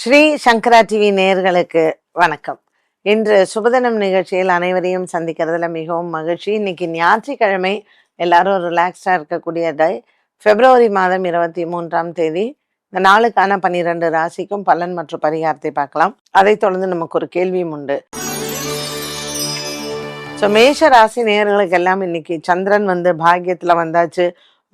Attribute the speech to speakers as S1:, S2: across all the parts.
S1: ஸ்ரீ சங்கரா TV நேயர்களுக்கு வணக்கம். இன்று சுபதினம் நிகழ்ச்சியில் அனைவரையும் சந்திக்கிறதுல மிகவும் மகிழ்ச்சி. இன்னைக்கு ஞாயிற்றுக்கிழமை எல்லாரும் ரிலாக்ஸ்டாக இருக்கக்கூடிய டே பிப்ரவரி மாதம் இருபத்தி மூன்றாம் தேதி. இந்த நாளுக்கான பன்னிரெண்டு ராசிக்கும் பலன் மற்றும் பரிகாரத்தை பார்க்கலாம். அதைத் தொடர்ந்து நமக்கு ஒரு கேள்வியும் உண்டு. ஸோ மேஷ ராசி நேர்களுக்கு எல்லாம் இன்னைக்கு சந்திரன் வந்து பாக்கியத்தில் வந்தாச்சு.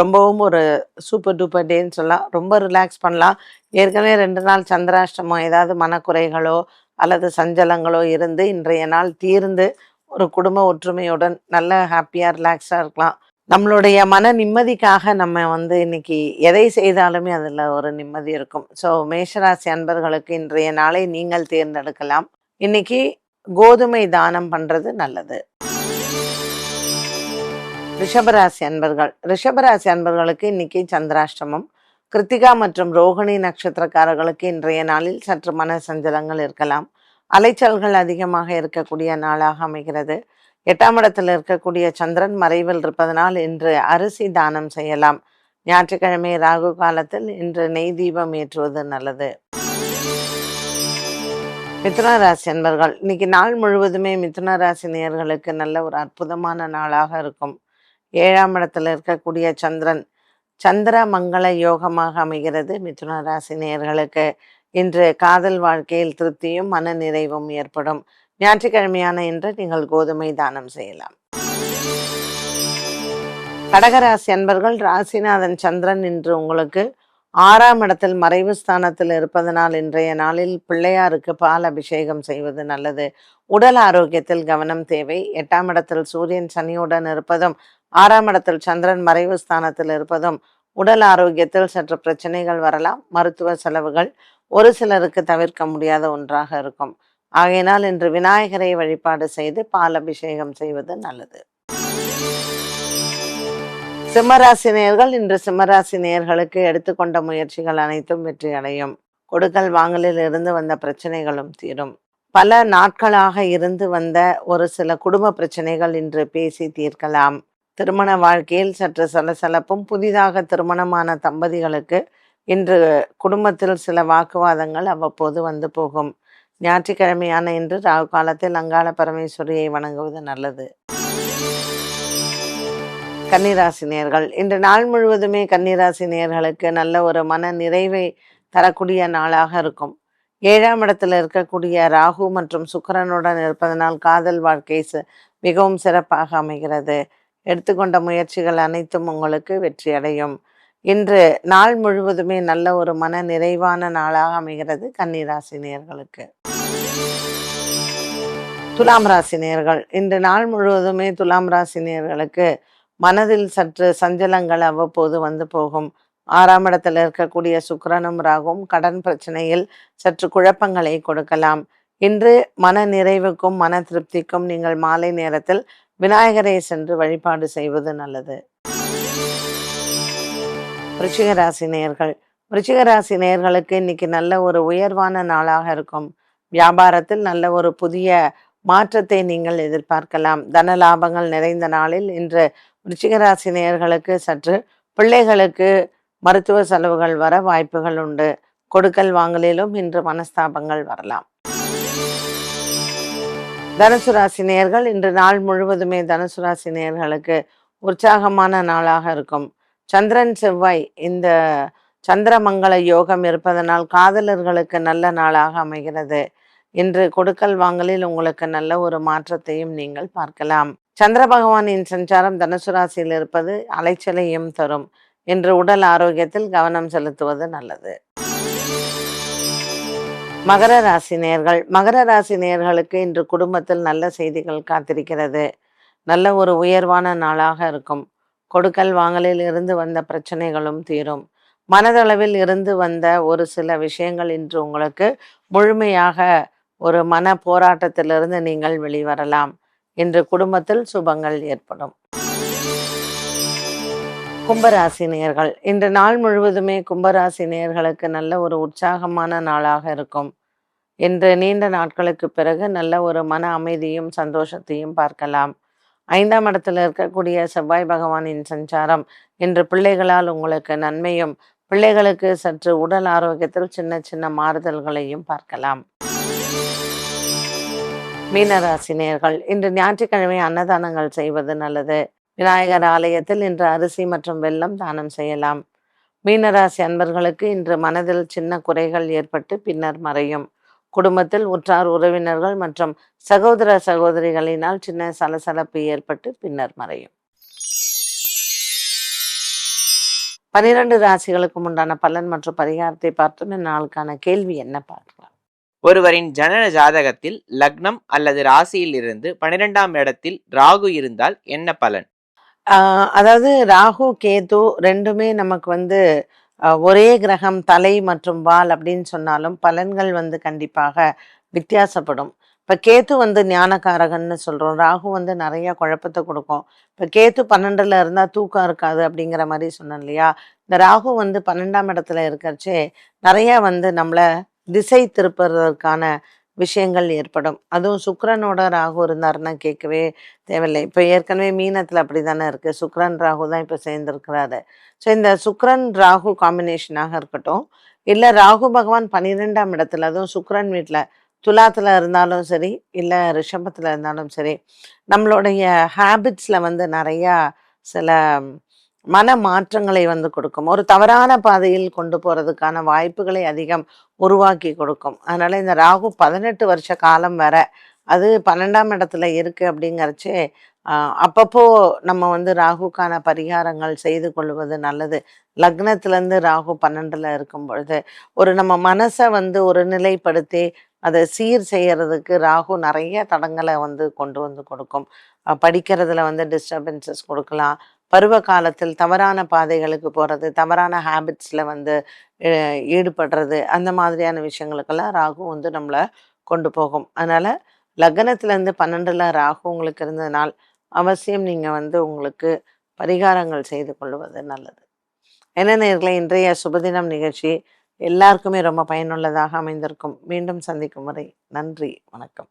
S1: ரொம்பவும் ஒரு சூப்பர் டூப்பர் டேன்னு சொல்லலாம். ரொம்ப ரிலாக்ஸ் பண்ணலாம். ஏற்கனவே ரெண்டு நாள் சந்திராஷ்டமம் ஏதாவது மனக்குறைகளோ அல்லது சஞ்சலங்களோ இருந்து இன்றைய நாள் தீர்ந்து ஒரு குடும்ப ஒற்றுமையுடன் நல்ல ஹாப்பியாக ரிலாக்ஸாக இருக்கலாம். நம்மளுடைய மன நிம்மதிக்காக நம்ம வந்து இன்னைக்கு எதை செய்தாலுமே அதில் ஒரு நிம்மதி இருக்கும். ஸோ மேஷராசி அன்பர்களுக்கு இன்றைய நாளை நீங்கள் தேர்ந்தெடுக்கலாம். இன்னைக்கு கோதுமை தானம் பண்ணுறது நல்லது. ரிஷபராசி அன்பர்கள். ரிஷபராசி அன்பர்களுக்கு இன்னைக்கு சந்திராஷ்டமம். கிருத்திகா மற்றும் ரோகிணி நட்சத்திரக்காரர்களுக்கு இன்றைய நாளில் சற்று மன சஞ்சலங்கள் இருக்கலாம். அலைச்சல்கள் அதிகமாக இருக்கக்கூடிய நாளாக அமைகிறது. எட்டாம் இடத்தில் இருக்கக்கூடிய சந்திரன் மறைவில் இருப்பதனால் இன்று அரிசி தானம் செய்யலாம். ஞாயிற்றுக்கிழமை ராகு காலத்தில் இன்று நெய் தீபம் ஏற்றுவது நல்லது. மிதுன ராசி அன்பர்கள் இன்னைக்கு நாள் முழுவதுமே மிதுன ராசி நேயர்களுக்கு நல்ல ஒரு அற்புதமான நாளாக இருக்கும். ஏழாம் இடத்துல இருக்கக்கூடிய சந்திரன் சந்திர மங்கள யோகமாக அமைகிறது. மிதுன ராசி நேயர்களுக்கு இன்று காதல் வாழ்க்கையில் திருப்தியும் மன நிறைவும் ஏற்படும். ஞாயிற்றுக்கிழமையான இன்று நீங்கள் கோதுமை தானம் செய்யலாம். கடகராசி அன்பர்கள் ராசிநாதன் சந்திரன் இன்று உங்களுக்கு ஆறாம் இடத்தில் மறைவு ஸ்தானத்தில் இருப்பதனால் இன்றைய நாளில் பிள்ளையாருக்கு பால் அபிஷேகம் செய்வது நல்லது. உடல் ஆரோக்கியத்தில் கவனம் தேவை. எட்டாம் இடத்தில் சூரியன் சனியுடன் இருப்பதும் ஆறாம் இடத்தில் சந்திரன் மறைவு ஸ்தானத்தில் இருப்பதும் உடல் ஆரோக்கியத்தில் சற்று பிரச்சனைகள் வரலாம். மருத்துவ செலவுகள் ஒரு சிலருக்கு தவிர்க்க முடியாத ஒன்றாக இருக்கும். ஆகையினால் இன்று விநாயகரை வழிபாடு செய்து பால் அபிஷேகம் செய்வது நல்லது. சிம்மராசினியர்கள் இன்று சிம்மராசினியர்களுக்கு எடுத்துக்கொண்ட முயற்சிகள் அனைத்தும் வெற்றி அடையும். கொடுக்கல் வாங்கலில் இருந்து வந்த பிரச்சனைகளும் தீரும். பல நாட்களாக இருந்து வந்த ஒரு சில குடும்ப பிரச்சனைகள் இன்று பேசி தீர்க்கலாம். திருமண வாழ்க்கையில் சற்று சலசலப்பும் புதிதாக திருமணமான தம்பதிகளுக்கு இன்று குடும்பத்தில் சில வாக்குவாதங்கள் அவ்வப்போது வந்து போகும். ஞாயிற்றுக்கிழமையான இன்று ராகு காலத்தில் அங்காள பரமேஸ்வரியை வணங்குவது நல்லது. கன்னிராசி நேர்கள் இன்று நாள் முழுவதுமே கன்னிராசி நேர்களுக்கு நல்ல ஒரு மன நிறைவை தரக்கூடிய நாளாக இருக்கும். ஏழாம் இடத்துல இருக்கக்கூடிய ராகு மற்றும் சுக்கரனுடன் இருப்பதனால் காதல் வாழ்க்கை ச- மிகவும் சிறப்பாக அமைகிறது. எடுத்துக்கொண்ட முயற்சிகள் அனைத்தும் உங்களுக்கு வெற்றி அடையும். இன்று நாள் முழுவதுமே நல்ல ஒரு மன நிறைவான நாளாக அமைகிறது கன்னிராசி நேர்களுக்கு துலாம் ராசி நேர்கள் இன்று நாள் முழுவதுமே துலாம் ராசி நேர்களுக்கு மனதில் சற்று சஞ்சலங்கள் அவ்வப்போது வந்து போகும். ஆறாம் இடத்துல இருக்கக்கூடிய சுக்கரனும் ராகும் கடன் பிரச்சனையில் சற்று குழப்பங்களை கொடுக்கலாம். இன்று மன நிறைவுக்கும் மன திருப்திக்கும் நீங்கள் மாலை நேரத்தில் விநாயகரை சென்று வழிபாடு செய்வது நல்லது. ரிச்சிகராசி நேர்கள் நேயர்கள். நேர்களுக்கு நேயர்களுக்கு இன்னைக்கு நல்ல ஒரு உயர்வான நாளாக இருக்கும். வியாபாரத்தில் நல்ல ஒரு புதிய மாற்றத்தை நீங்கள் எதிர்பார்க்கலாம். தன லாபங்கள் நிறைந்த நாளில் இன்று ரிச்சிகராசி நேயர்களுக்கு சற்று பிள்ளைகளுக்கு மருத்துவ செலவுகள் வர வாய்ப்புகள் உண்டு. கொடுக்கல் வாங்கலிலும் இன்று மனஸ்தாபங்கள் வரலாம். தனுசு ராசி நேயர்கள் இன்று நாள் முழுவதுமே தனுசு ராசி நேயர்களுக்கு உற்சாகமான நாளாக இருக்கும். சந்திரன் செவ்வாய் இந்த சந்திரமங்கல யோகம் இருப்பதனால் காதலர்களுக்கு நல்ல நாளாக அமைகிறது. இன்று கொடுக்கல் வாங்கலில் உங்களுக்கு நல்ல ஒரு மாற்றத்தையும் நீங்கள் பார்க்கலாம். சந்திர பகவானின் சஞ்சாரம் தனுசு ராசியில் இருப்பது அலைச்சலையும் தரும். என்று உடல் ஆரோக்கியத்தில் கவனம் செலுத்துவது நல்லது. மகர ராசி நேர்கள். மகர ராசி நேர்களுக்கு இன்று குடும்பத்தில் நல்ல செய்திகள் காத்திருக்கிறது. நல்ல ஒரு உயர்வான நாளாக இருக்கும். கொடுக்கல் வாங்கலில் இருந்து வந்த பிரச்சனைகளும் தீரும். மனதளவில் இருந்து வந்த ஒரு சில விஷயங்கள் இன்று உங்களுக்கு முழுமையாக ஒரு மன போராட்டத்திலிருந்து நீங்கள் வெளிவரலாம். இன்று குடும்பத்தில் சுபங்கள் ஏற்படும். கும்பராசி நேர்கள். இன்று நாள் முழுவதுமே கும்பராசி நேர்களுக்கு நல்ல ஒரு உற்சாகமான நாளாக இருக்கும். இன்று நீண்ட நாட்களுக்கு பிறகு நல்ல ஒரு மன அமைதியும் சந்தோஷத்தையும் பார்க்கலாம். ஐந்தாம் இடத்துல இருக்கக்கூடிய செவ்வாய் பகவானின் சஞ்சாரம். இன்று பிள்ளைகளால் உங்களுக்கு நன்மையும் பிள்ளைகளுக்கு சற்று உடல் ஆரோக்கியத்தில் சின்ன சின்ன மாறுதல்களையும் பார்க்கலாம். மீனராசினியர்கள் இன்று ஞாயிற்றுக்கிழமை அன்னதானங்கள் செய்வது நல்லது. விநாயகர் ஆலயத்தில் இன்று அரிசி மற்றும் வெல்லம் தானம் செய்யலாம். மீனராசி அன்பர்களுக்கு இன்று மனதில் சின்ன குறைகள் ஏற்பட்டு பின்னர் மறையும். குடும்பத்தில் உற்றார் உறவினர்கள் மற்றும் சகோதர சகோதரிகளினால் சின்ன சலசலப்பு ஏற்பட்டு பின்னர் மறையும். பனிரெண்டு ராசிகளுக்கு உண்டான பலன் மற்றும் பரிகாரத்தை பார்த்தோம் நாளுக்கான கேள்வி என்ன பார்க்கலாம்?
S2: ஒருவரின் ஜனன ஜாதகத்தில் லக்னம் அல்லது ராசியில் இருந்து பனிரெண்டாம் இடத்தில் ராகு இருந்தால் என்ன பலன்?
S1: அதாவது ராகு கேது ரெண்டுமே நமக்கு வந்து ஒரே கிரகம் தலை மற்றும் வால் அப்படின்னு சொன்னாலும் பலன்கள் வந்து கண்டிப்பாக வித்தியாசப்படும். இப்போ கேத்து வந்து ஞானகாரகன்னு சொல்கிறோம் ராகு வந்து நிறைய குழப்பத்தை கொடுக்கும். இப்போ கேத்து பன்னெண்டில் இருந்தால் தூக்கம் இருக்காது அப்படிங்கிற மாதிரி சொன்னேன் இல்லையா? இந்த ராகு வந்து பன்னெண்டாம் இடத்துல இருக்கிறச்சே நிறையா வந்து நம்மளை திசை திருப்புறதற்கான விஷயங்கள் ஏற்படும். அதுவும் சுக்கரனோட ராகு இருந்தாருன்னா கேட்கவே தேவையில்லை. இப்போ ஏற்கனவே மீனத்தில் அப்படி தானே இருக்குது சுக்ரன் ராகு தான் இப்போ சேர்ந்துருக்கிறாரு. ஸோ இந்த சுக்ரன் ராகு காம்பினேஷனாக இருக்கட்டும். இல்லை ராகு பகவான் பன்னிரெண்டாம் இடத்துல அதுவும் சுக்ரன் வீட்டில் துலாத்தில் இருந்தாலும் சரி இல்லை ரிஷபத்தில் இருந்தாலும் சரி நம்மளுடைய ஹேபிட்ஸில் வந்து நிறையா சில மன மாற்றங்களை வந்து கொடுக்கும். ஒரு தவறான பாதையில் கொண்டு போகிறதுக்கான வாய்ப்புகளை அதிகம் உருவாக்கி கொடுக்கும். அதனால் இந்த ராகு பதினெட்டு வருஷ காலம் வர அது பன்னெண்டாம் இடத்துல இருக்குது அப்படிங்கிறச்சே அப்பப்போ நம்ம வந்து ராகுக்கான பரிகாரங்கள் செய்து கொள்வது நல்லது. லக்னத்துலேருந்து ராகு பன்னெண்டில் இருக்கும் பொழுது ஒரு நம்ம மனசை வந்து ஒரு நிலைப்படுத்தி அதை சீர் செய்யறதுக்கு ராகு நிறைய தடங்களை வந்து கொண்டு வந்து கொடுக்கும். படிக்கிறதுல வந்து டிஸ்டர்பன்சஸ் கொடுக்கலாம். பருவ காலத்தில் தவறான பாதைகளுக்கு போகிறது தவறான ஹேபிட்ஸில் வந்து ஈடுபடுறது அந்த மாதிரியான விஷயங்களுக்கெல்லாம் ராகு வந்து நம்மளை கொண்டு போகும். அதனால் லக்னத்துலேருந்து பன்னெண்டில் ராகு உங்களுக்கு இருந்ததுனால் அவசியம் நீங்கள் வந்து உங்களுக்கு பரிகாரங்கள் செய்து கொள்வது நல்லது. என்ன நேர்களை இன்றைய சுபதினம் நிகழ்ச்சி எல்லாருக்குமே ரொம்ப பயனுள்ளதாக அமைந்திருக்கும். மீண்டும் சந்திக்கும் வரை நன்றி வணக்கம்.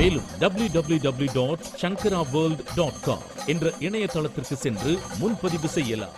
S3: மேலும் www.shankaraworld.com dot Shankara world dot com என்ற இணையதளத்திற்கு சென்று முன்பதிவு செய்யலாம்.